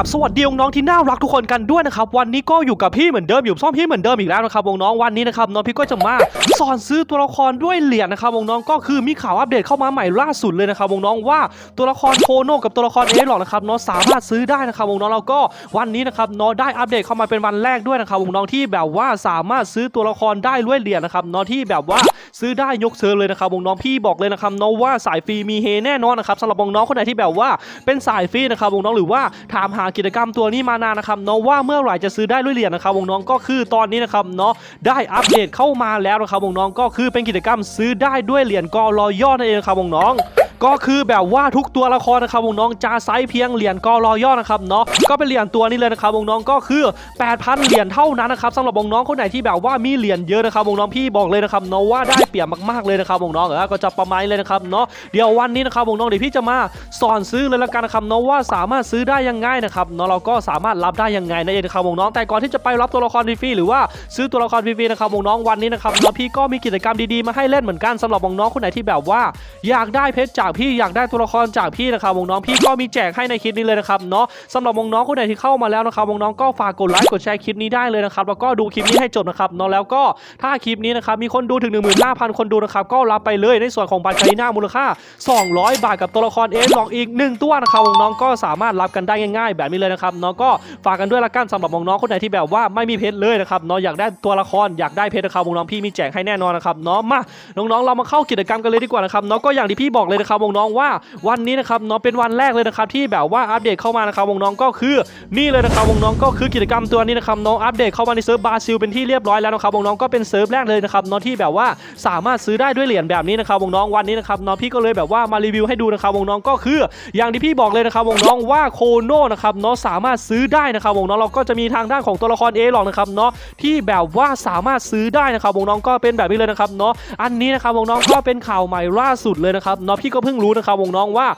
ราบสวัสดีน้องที่น่ารักทุกคนกันด้วยนะครับวันนี้ก็อยู่กับพี่เหมือนเดิมอยู่ซ่อมพี่เหมือนเดิมอีกแล้วนะครับวงน้องวันนี้นะครับน้องพี่ก็จะมาสอนซื้อตัวละครด้วยเหรียญนะครับวงน้องก็คือมีข่าวอัปเดตเข้ามาใหม่ล่าสุดเลยนะครับวงน้องว่าตัวละครโคโนกับตัวละครเอหรอกนะครับน้องสามารถซื้อได้นะครับวงน้องแล้วก็วันนี้นะครับน้องได้อัปเดตเข้ามาเป็นวันแรกด้วยนะครับวงน้องที่แบบว่าสามารถซื้อตัวละครได้ด้วยเหรียญนะครับน้องที่แบบว่า ซื้อได้ยกเซิร์ฟเลยนะครับน้องพี่บอกเลยนะครับน้องว่าสายฟรีมีเฮแน่นอนนะครับสำหรับน้องคนไหนที่แบบว่าเป็นสายฟรีนะครับน้องหรือว่าถามหากิจกรรมตัวนี้มานานนะครับน้องว่าเมื่อไหร่จะซื้อได้ด้วยเหรียญนะครับน้องก็คือตอนนี้นะครับเนาะได้อัปเดตเข้ามาแล้วนะครับน้องก็คือเป็นกิจกรรมซื้อได้ด้วยเหรียญกอรอย่อนั่นเองนะครับน้อง ก็คือแบบว่าทุกตัวละครนะครับวงน้องจะไซส์เพียงเหรียญกอรอย่อนะครับเนาะก็เป็นเหรียญตัวนี้เลยนะครับวงน้องก็คือ 8,000 เหรียญเท่านั้นนะครับสำหรับวงน้องคนไหนที่แบบว่ามีเหรียญเยอะนะครับวงน้องพี่บอกเลยนะครับเนาะว่าได้เปรียบมากๆเลยนะครับวงน้องเออก็จะประมาณเลยนะครับเนาะเดี๋ยววันนี้นะครับวงน้องเดี๋ยวพี่จะมาสอนซื้อเลยละกันนะครับเนาะว่าสามารถซื้อได้ยังไงนะครับเนาะเราก็สามารถรับได้ยังไงนั่นเองนะครับวงน้องแต่ก่อนที่จะไปรับตัวละครฟรีหรือว่าซื้อตัวละครฟรีนะครับน้องวันนี้นะครับเนาะพี่ก็มีกิจกรรมดีๆมาให้เล่นเหมือนกันสำหรับน้องคนไหนที่แบบว่า อยากได้เพชรจากพี่อยากได้ตัวละครจากพี่นะครับวงน้องพี่ก็มีแจกให้ในคลิปนี้เลยนะครับเนาะสำหรับวงน้องคนไหนที่เข้ามาแล้วนะครับวงน้องก็ฝากกดไลค์กดแชร์คลิปนี้ได้เลยนะครับแล้วก็ดูคลิปนี้ให้จบนะครับเนาะแล้วก็ถ้าคลิปนี้นะครับมีคนดูถึง 15,000 คนดูนะครับก็รับไปเลยในส่วนของบัตรคาริน่ามูลค่า 200 บาทกับตัวละครเอหลอกอีก 1 ตัวนะครับวงน้องก็สามารถรับกันได้ง่ายๆ แบบนี้เลยนะครับเนาะก็ฝากกันด้วยละกันสำหรับวงน้องคนไหนที่แบบว่าไม่มีเพชรเลยนะครับเนาะอยากได้ตัวละครอยากได้เพชรนะครับน้องพี่มีแจกให้แน่นอนนะครับเนาะมาน้องๆเรามาเข้ากิจกรรมกันเลยดีกว่านะครับเนาะก็อย่างที่พี่บอกเลยนะครับน้องว่าวันนี้นะครับเนาะเป็นวันแรกเลยนะครับที่แบบว่าอัปเดตเข้ามานะครับวงน้องก็คือนี่เลยนะครับวงน้องก็คือกิจกรรมตัวนี้นะครับน้องอัปเดตเข้ามาในเซิร์ฟบราซิลเป็นที่เรียบร้อยแล้วนะครับวงน้องก็เป็นเซิร์ฟแรกเลยนะครับเนาะที่แบบว่าสามารถซื้อได้ด้วยเหรียญแบบนี้นะครับวงน้องวันนี้นะครับเนาะพี่ก็เลยแบบว่ามารีวิวให้ดูนะครับวงน้องก็คือ อย่างที่พี่บอกเลยนะครับวงน้องว่าโคโน่นะครับเนาะสามารถซื้อได้นะครับวงน้องเราก็จะมีทางด้านของตัวละครเอหรอกนะครับเนาะที่แบบว่าสามารถซื้อได้นะครับน้องก็เป็นแบบนี้เลยนะครับเนาะอันนี้นะครับน้องก็เป็นข่าวใหม่ล่าสุดเลยนะครับเนาะพี่ก็เพิ่งรู้นะครับวงน้องว่า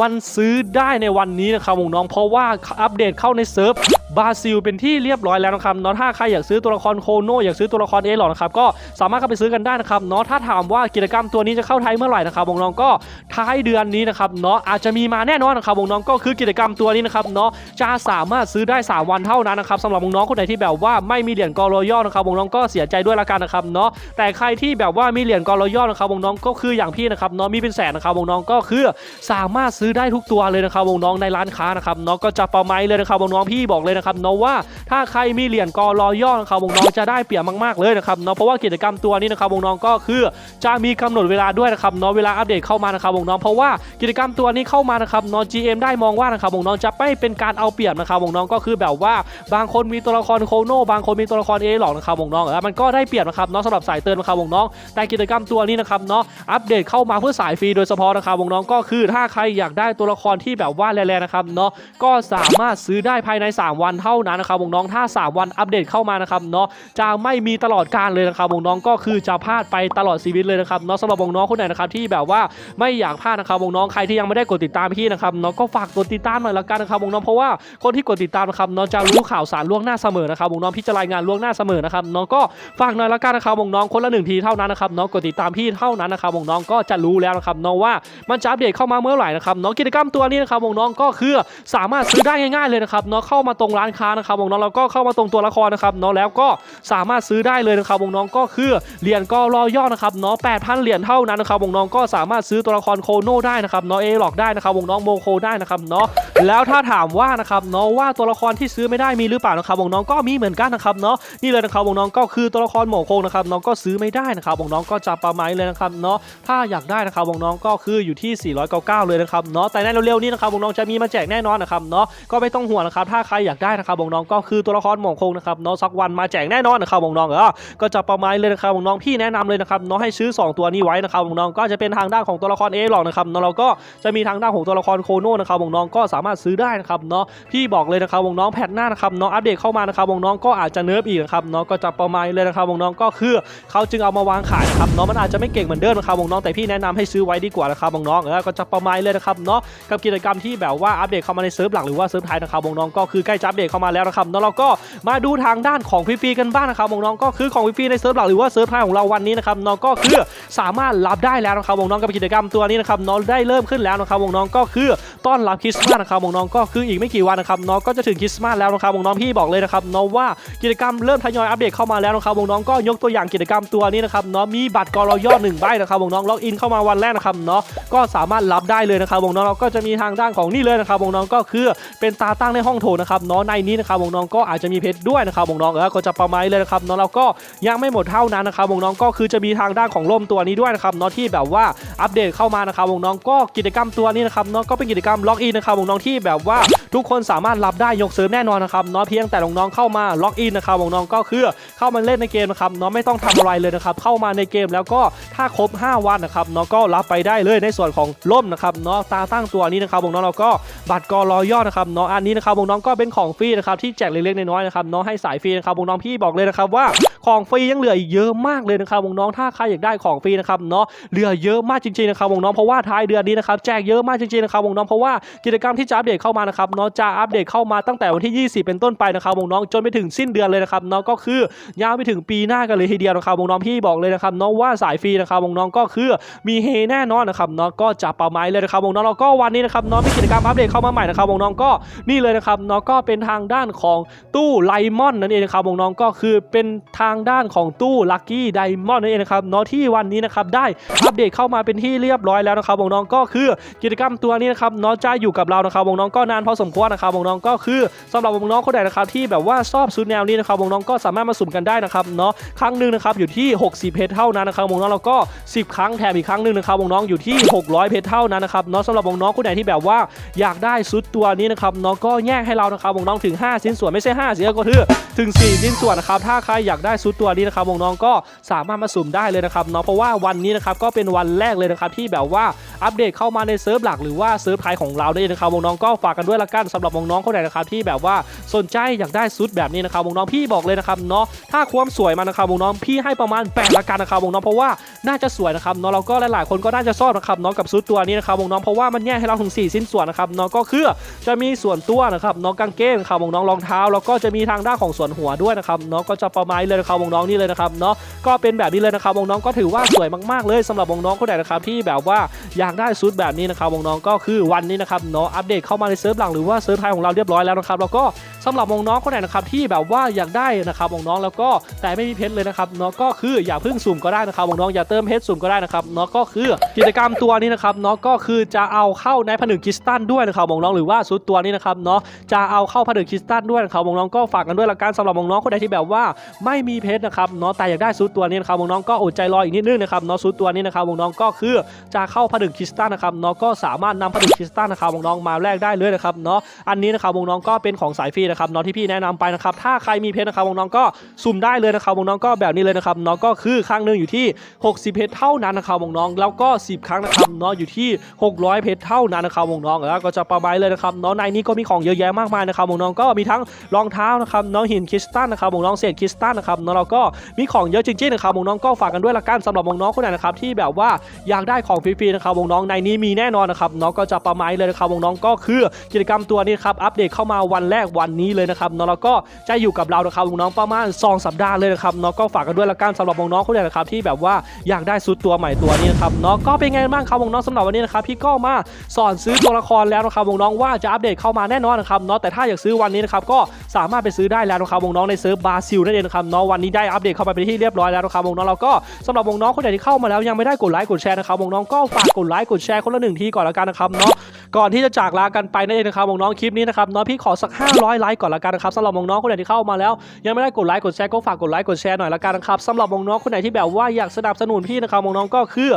มันซื้อได้ในวันนี้นะครับวงน้องเพราะว่าอัปเดตเข้าในเซิร์ฟ บราซิลเป็นที่เรียบร้อยแล้วนะครับเนาะถ้าใครอยากซื้อตัวละครโคโนอยากซื้อตัวละครเอหลอกนะครับก็สามารถเข้าไปซื้อกันได้นะครับเนาะถ้าถามว่ากิจกรรมตัวนี้จะเข้าไทยเมื่อไหร่นะครับวงน้องก็ท้ายเดือนนี้นะครับเนาะอาจจะมีมาแน่นอนนะครับวงน้องก็คือกิจกรรมตัวนี้นะครับเนาะจะสามารถซื้อได้ 3 วันเท่านั้นนะครับสำหรับวงน้องคนไหนที่แบบว่าไม่มีเหรียญกอรอยอนะครับวงน้องก็เสียใจด้วยละกันนะครับเนาะแต่ใครที่แบบว่ามีเหรียญกอรอยอนะครับวงน้องก็คืออย่างพี่นะครับเนาะมีเป็นแสนนะครับน้องก็คือสามารถซื้อได้ทุกตัวเลยนะครับน้องในร้านค้านะครับเนาะก็จะประมาณเลยนะครับน้องพี่บอกเลยนะครับเนาะว่าถ้าใครมีเหรียญกอรอย่อนะครับวงน้องจะได้เปรียบมากๆเลยนะครับเนาะเพราะว่ากิจกรรมตัวนี้นะครับวงน้องก็คือจะมีกำหนดเวลาด้วยนะครับเนาะเวลาอัปเดตเข้ามานะครับวงน้องเพราะว่ากิจกรรมตัวนี้เข้ามานะครับเนาะ GM ได้มองว่านะครับวงน้องจะไม่เป็นการเอาเปรียบนะครับวงน้องก็คือแบบว่าบางคนมีตัวละครโคโนบางคนมีตัวละครเอหลอกนะครับวงน้องมันก็ได้เปรียบนะครับเนาะสำหรับสายเตือนนะครับวงน้อง แต่กิจกรรมตัวนี้นะครับเนาะอัปเดตเข้ามาเพื่อสายฟรีโดยเฉพาะนะครับวงน้องก็คือถ้าใครอยากได้ตัวละครที่แบบว่าแรงๆนะครับเนาะก็สามารถซื้อได้ภายใน 3 วันเท่านั้นนะครับวงน้องถ้า 3 วันอัปเดตเข้ามานะครับเนาะจะไม่มีตลอดการเลยนะครับวงน้องก็คือจะพลาดไปตลอดชีวิตเลยนะครับเนาะสำหรับวงน้องคนไหนนะครับที่แบบว่าไม่อยากพลาดนะครับวงน้องใครที่ยังไม่ได้กดติดตามพี่นะครับเนาะก็ฝากกดติดตามหน่อยละกันนะครับวงน้องเพราะว่าคนที่กดติดตามนะครับเนาะจะรู้ข่าวสารล่วงหน้าเสมอนะครับวงน้องพี่จะรายงานล่วงหน้าเสมอนะครับเนาะก็ฝากหน่อยละกันนะครับวงน้องคนละหนึ่งทีเท่านั้นนะครับเนาะกดติดตามพี่เท่านั้นนะครับวงน้องก็จะรู้แล้วนะครับเนาะว่ามันจะอัปเดตเข้ามาเมื่อไหร่นะครับเนาะกิจกรรมตัวนี้นะครับวงน้องก็คือสามารถซื้อได้ง่ายๆเลยนะครับเนาะเข้ามาตรงร้านค้านะครับวงน้องแล้วก็เข้ามาตรงตัวละครนะครับเนาะแล้วก็สามารถซื้อได้เลยนะครับวงน้องก็คือเหรียญก็รอย่อนะครับเนาะ8,000เหรียญเท่านั้นนะครับวงน้องก็สามารถซื้อตัวละครโคโนได้นะครับเนาะเอหลอกได้นะครับวงน้องโมโคได้นะครับเนาะแล้วถ้าถามว่านะครับเนาะว่าตัวละครที่ซื้อไม่ได้มีหรือเปล่านะครับวงน้องก็มีเหมือนกันนะครับเนาะนี่เลยนะครับวงน้องก็คือตัวละครโมโคนะครับน้องก็ซื้อไม่ได้นะครับวงน้องก็จะประมาณเลยนะครับเนาะถ้าอยากได้นะครับวงน้องก็คืออยู่ที่ 499 เลยนะครับเนาะแต่ในเร็วๆนี้นะครับวงน้องจะมีมาแจกแน่นอนนะครับเนาะก็ไม่ต้องห่วงนะครับถ้าใครอยากได้นะครับวงน้องก็คือตัวละครโมโคงนะครับเนาะสักวันมาแจกแน่นอนนะครับวงน้องเออก็จะประมาณเลยนะครับวงน้องพี่แนะนำเลยนะครับเนาะให้ซื้อ 2 ตัวนี้ไว้นะครับวงน้องก็จะเป็นทางด้านของตัวละครเอหรอกนะครับเนาะเราก็จะมีทางด้านของตัวละครโคโนนะครับวงน้องก็สามารถซื้อได้นะครับเนาะพี่บอกเลยนะครับวงน้องแพทหน้านะครับเนาะอัปเดตเข้ามานะครับวงน้องก็อาจจะเนิร์ฟอีกนะครับเนาะก็จะประมาณเลยนะครับวงน้องก็คือเขาจึงเอามาวางขายนะครับเนาะมันอาจจะไม่เก่งเหมือนเดิมนะครับวงน้องแต่พี่แนะนำให้ซื้อไว้ดีกว่านะครับวงน้องเออก็จะประมาณเลยนะครับเนาะกับกิจกรรมที่แบบว่าอัปเดตเข้ามาในเซิร์ฟหลักหรือว่าเซิร์ฟไทยนะครับวงน้องก็คือใกล้จะอัปเดตเข้ามาแล้วนะครับแล้วเราก็มาดูทางด้านของฟรีๆกันบ้างนะครับวงน้องก็คือของฟรีๆในเซิร์ฟหลักหรือว่าเซิร์ฟไฮของเราวันนี้นะครับน้องก็คือสามารถรับได้แล้วนะครับวงน้องกับกิจกรรมตัวนี้นะครับน้องได้เริ่มขึ้นแล้วนะครับวงน้องก็คือ ต้อนรับคริสต์มาสนะครับน้องๆก็คืออีกไม่กี่วันนะครับเนาะก็จะถึงคริสต์มาสแล้วนะครับน้องพี่บอกเลยนะครับเนาะว่ากิจกรรมเริ่มทยอยอัปเดตเข้ามาแล้วนะครับน้องก็ยกตัวอย่างกิจกรรมตัวนี้นะครับเนาะมีบัตรกรอยอดหนึ่งใบนะครับน้องล็อกอินเข้ามาวันแรกนะครับเนาะก็สามารถรับได้เลยนะครับน้องเราก็จะมีทางด้านของนี่เลยนะครับน้องก็คือเป็นตาตั้งในห้องโถนะครับเนาะในนี้นะครับน้องก็อาจจะมีเพชรด้วยนะครับน้องเออก็จะประมาณเลยนะครับเนาะเราก็ยังไม่หมดเท่านั้นนะครับน้องก็คือจะมีทางด้านของร่มตัวนี้ด้วยนะครับเนาะที่แบบว่าอัปเดตเข้ามานะครับน้องก็กิจกรรมตัวนี้นะครับเนาะก็เป็นกิจกรรมล็อกอินนะครับน้องๆที่แบบว่าทุกคนสามารถรับได้ยกเสริมแน่นอนนะครับเนาะเพียงแต่น้องๆเข้ามาล็อกอินนะครับน้องๆก็คือเข้ามาเล่นในเกมนะครับเนาะไม่ต้องทำอะไรเลยนะครับเข้ามาในเกมแล้วก็ถ้าครบ 5 วันนะครับเนาะก็รับไปได้เลยในส่วนของร่มนะครับเนาะตาตั้งตัวนี้นะครับน้องๆเราก็บัตรกอรอยอดนะครับเนาะอันนี้นะครับน้องๆก็เป็นของฟรีนะครับที่แจกเล็กๆน้อยๆนะครับเนาะให้สายฟรีนะครับน้องพี่บอกเลยนะครับว่าของฟรียังเหลืออีกเยอะมากเลยนะครับน้องๆถ้าใครอยากได้ของฟรีนะครับเนาะเหลือเยอะมากจริงๆนะครับน้องเพราะว่าท้ายเดือนนี้นะครับแจกเยอะมากจริงๆนะครับน้องเพราะว่ากิจกรรมที่จะอัปเดตเข้ามานะครับเนาะจะอัปเดตเข้ามาตั้งแต่วันที่ 20 เป็นต้นไปนะครับน้องจนไปถึงสิ้นเดือนเลยนะครับเนาะก็คือยาวไปถึงปีหน้ากันเลยทีเดียวนะครับน้องพี่บอกเลยนะครับเนาะว่าสายฟรีนะครับน้องก็คือมีเฮแน่นอนนะครับเนาะก็จะประมาณเลยนะครับน้องๆแล้วก็วันนี้นะครับเนาะมีกิจกรรมอัปเดตเข้ามาใหม่นะครับน้องก็นี่เลยนะครับเนาะก็เป็นทางด้านของตู้ไลมอนนั่นเองนะครับน้องก็คือเป็นทางด้านของตู้ลัคกี้ไดมอนนั่นเองนะครับเนาะที่วันนี้นะครับได้อัปเดตเข้ามาเป็นที่เรียบร้อยแล้วนะครับน้องก็คือกิจกรรมตัวนี้นะครับนจะอยู่กับเรานะครับวงน้องก็นานพอสมควรนะครับวงน้องก็คือสำหรับวงน้องคนไหนนะครับที่แบบว่าชอบชุดแนวนี้นะครับวงน้องก็สามารถมาสุ่มกันได้นะครับเนาะครั้งหนึ่งนะครับอยู่ที่ 60 เพชรเท่านั้นนะครับวงน้องแล้วก็ 10 ครั้งแถมอีกครั้งหนึ่งนะครับวงน้องอยู่ที่ 600 เพชรเท่านั้นนะครับเนาะสำหรับวงน้องคนไหนที่แบบว่าอยากได้ชุดตัวนี้นะครับเนาะก็แยกให้เรานะครับวงน้องถึง 5 ชิ้นส่วนไม่ใช่5เสียก็คือถึง 4 ชิ้นส่วนนะครับถ้าใครอยากได้ชุดตัวนี้นะครับวงน้องก็สามารถมาสุ่มได้เลยนะครับเนาะเพราะว่าวันนี้นะครับก็เป็นวันแรกเลยนะครับที่แบบว่าอัปเดตเข้ามาในเซิร์ฟหลักหรือว่าเซิร์ฟไทยของเราได้นะครับน้องก็ฝากกันด้วยละกันสำหรับน้องคนไหนนะครับที่แบบว่าสนใจอยากได้ชุดแบบนี้นะครับน้องพี่บอกเลยนะครับเนาะถ้าความสวยมันะครับน้องพี่ให้ประมาณ8ละกันนะครับน้องเพราะว่าน่าจะสวยนะครับเนาะเราก็หลายๆคนก็น่าจะชอบนะครับเนาะกับชุดตัวนี้นะครับน้องเพราะว่ามันแยกให้เราถึง4ชิ้นส่วนนะครับเนาะก็คือจะมีส่วนตัวนะครับเนาะกางเกงนะครับน้องรองเท้า แล้วก็จะมีทางด้านของส่วนหัวด้วยนะครับเนาะก็จะประมาณเลยนะครับน้องนี่เลยนะครับเนาะก็เป็นแบบนี้เลยนะครับน้องๆก็ถือว่าสวยมากๆเลยสำหรับน้องคนไหนนะครับที่แบบว่าอยากได้ชุดแบบนี้นะครับน้องก็คือวันนี้นะครับเนาะอัปเดตเข้ามาในเซิร์ฟหลังหรือว่าเซิร์ฟไทยของเราเรียบร้อยแล้วนะครับแล้วก็สำหรับน้องๆคนไหนนะครับที่แบบว่าอยากได้นะครับน้องๆแล้วก็แต่ไม่มีเพชรเลยนะครับเนาะก็คืออย่าเพิ่งสุ่มก็ได้นะครับน้องๆอย่าเติมเพชรสุ่มก็ได้นะครับเนาะก็คือกิจกรรมตัวนี้นะครับเนาะก็คือจะเอาเข้าในผนึกคริสตัลด้วยนะครับน้องๆหรือว่าชุดตัวนี้นะครับเนาะจะเอาเข้าผนึกคริสตัลด้วยนะครับน้องๆก็ฝากกันด้วยละกันสำหรับน้องๆคนใดที่แบบว่าไม่มีเพชรนะครับเนาะแต่อยากได้ชุดตัวนี้นะครับน้องๆก็อดใจรออีกนิดนึงนะครับเนาะชุดตัวนี้นะครับน้องๆก็คือจะเข้าผนึกคริสตัลนะครับเนาะก็สามารถนำผนึกคริสตัลนะครับน้องๆมาแลกได้เลยนะครับเนาะอันนี้นะครับน้องๆก็เป็นของสายฟรีนะครับเนาะที่พี่แนะนำไปนะครับถ้าใครมีเพชรนะครับน้องๆก็สุ่มได้เลยนะครับน้องๆก็แบบนี้เลยนะครับเนาะก็คือครั้งหนึ่งอยู่ที่ 60 เพชรเท่านั้นนะครับน้องๆแล้วก็ 10 ครั้งนะครับเนาะอยู่ที่ 600 เพชรเท่านั้นนะครับน้องๆแล้วก็จะประมาณเลยนะครับเนาะในนี้ก็มีของเยอะแยะมากมายนะครับน้องๆก็มีทั้งรองเท้านะครับเนาะหินคริสตัลนะครับน้องเศษคริสตัลนะครับเนาะแล้วก็มีของเยอะจริงๆนะครับน้องๆก็ฝากกันด้วยละกันสำหรับน้องๆคนไหนนะครับที่แบบว่าอยากได้ของฟรีๆนะครับน้องๆในนี้มีแน่นอนนะครับเนาะก็จะประมาณเลยนะครับน้องๆก็คือกิจกรรมตัวนี้ครับอัปเดตเข้ามาวันแรกวันนี้เลยนะครับเนาะแล้วก็จะอยู่กับเรานะครับน้องๆประมาณ2สัปดาห์เลยนะครับเนาะก็ฝากกันด้วยละกันสำหรับน้องๆคนไหนนะครับที่แบบว่าอยากได้ชุดตัวใหม่ตัวนี้นะครับเนาะก็เป็นไงบ้างครับน้องๆสำหรับวันนี้นะครับพี่ก็มาสอนซื้อตัวละครแล้วนะครับน้องๆว่าจะอัปเดตเข้ามาแน่นอนนะครับเนาะแต่ถ้าอยากซื้อวันนี้นะครับก็สามารถไปซื้อได้แล้วนะครับน้องๆในเซิร์ฟบราซิลนั่นเองนะครับเนาะวันนี้ได้อัปเดตเข้ามาเป็นที่เรียบร้อยแล้วนะครับน้องแล้วก็สำหรับน้องๆคนไหนที่เข้ามาแล้วยังไม่ได้กดไลค์กดแชร์นะครับน้องๆก็ฝากกดไลค์กดแชร์คนละหนึ่งทีก่อนละกันนะครับเนาะ ก่อนที่จะจากลากันไปนั่นเองนะครับน้องคลิปนี้นะครับเนาะพี่ขอสัก 500 ไลค์ก่อนละกันนะครับสำหรับน้องคนไหนที่เข้ามาแล้ว ยังไม่ได้กดไลค์กดแชร์ก็ฝากกดไลค์กดแชร์หน่อยละกันนะครับสำหรับน้องคนไหนที่แบบว่าอยากสนับสนุนพี่นะครับน้องก็คือ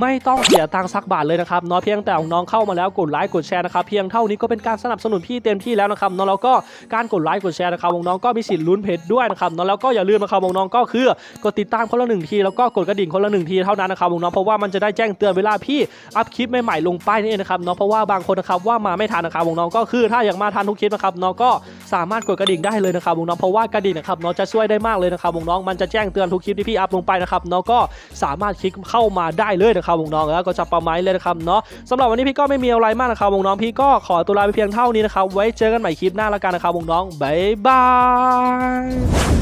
ไม่ต้องเสียตังค์สักบาทเลยนะครับเนาะเพียงแต่น้องเข้ามาแล้วกดไลค์กดแชร์นะครับเพียงเท่านี้ก็เป็นการสนับสนุนพี่เต็มที่แล้วนะครับเนาะแล้วก็การกดไลค์กดแชร์นะครับน้องก็มีสิทธิ์ลุ้นเพชรด้วยนะครับเนาะแล้วก็อย่าลืมนะครับน้องก็คือกดติดตามคนละหนึ่งทีแล้วก็กดกระดิ่งคนละหนึ่งทีเท่านั้นนะครับน้องเพราะว่ามันจะได้แจ้งเตือนเวลาพี่อัพคลิปใหม่ๆลงไปนี่เองนะครับเนาะเพราะว่าบางคนนะครับว่ามาไม่ทันนะครับวงน้องก็คือถ้าอยากมาทันทุกคลิปนะครับน้องก็สามารถกดกระดิ่งได้เลยนะครับวงน้องเพราะว่ากระดิ่งนะครับน้องจะช่วยได้มากเลยนะครับวงน้องมันจะแจ้งเตือนทุกคลิปที่พี่อัพลงไปนะครับน้องก็สามารถคลิกเข้ามาได้เลยนะครับวงน้องแล้วก็จะประมาณเลยนะครับเนาะสำหรับวันนี้พี่ก็ไม่มีอะไรมากนะครับวงน้องพี่ก็ขอตัวลาไปเพียงเท่านี้นะครับไว้เจอกันใหม่คลิปหน้าล้วกันนะครับวงน้องบ๊ายบาย